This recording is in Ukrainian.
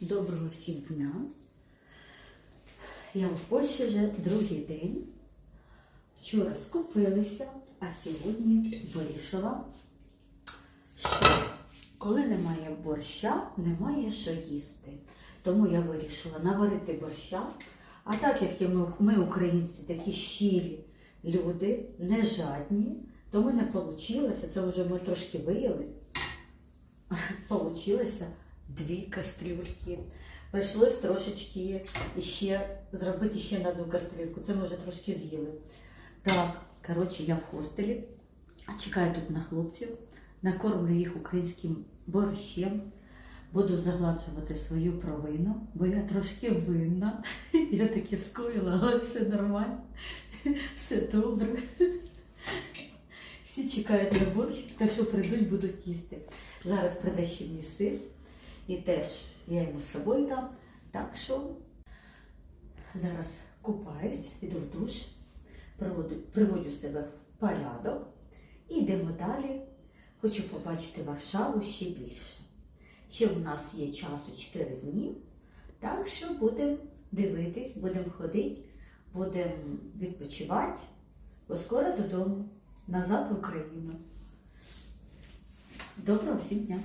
Доброго всім дня. Я в Польщі вже другий день. Вчора скупилися, а сьогодні вирішила, що коли немає борща, немає що їсти. Тому я вирішила наварити борща. А так як ми, українці, такі щирі люди, не жадні, то ми не вийшло. Це вже ми трошки вияли. Получилося дві кастрюльки. Прийшлось трошечки іще зробити ще на одну кастрюльку. Це ми вже трошки з'їли. Так, коротше, я в хостелі. Чекаю тут на хлопців, накормлю їх українським борщем. Буду загладжувати свою провину, бо я трошки винна. Я таки скоїла, але все нормально, все добре. Всі чекають на борщ, так що прийдуть, будуть їсти. Зараз прийде ще син, і теж я йому з собою дам. Так що зараз купаюсь, іду в душ, приводу, приводжу себе в порядок і йдемо далі. Хочу побачити Варшаву ще більше. Ще у нас є часу 4 дні, так що будемо дивитись, будемо ходити, будемо відпочивати, бо скоро додому, назад в Україну. Доброго всім дня!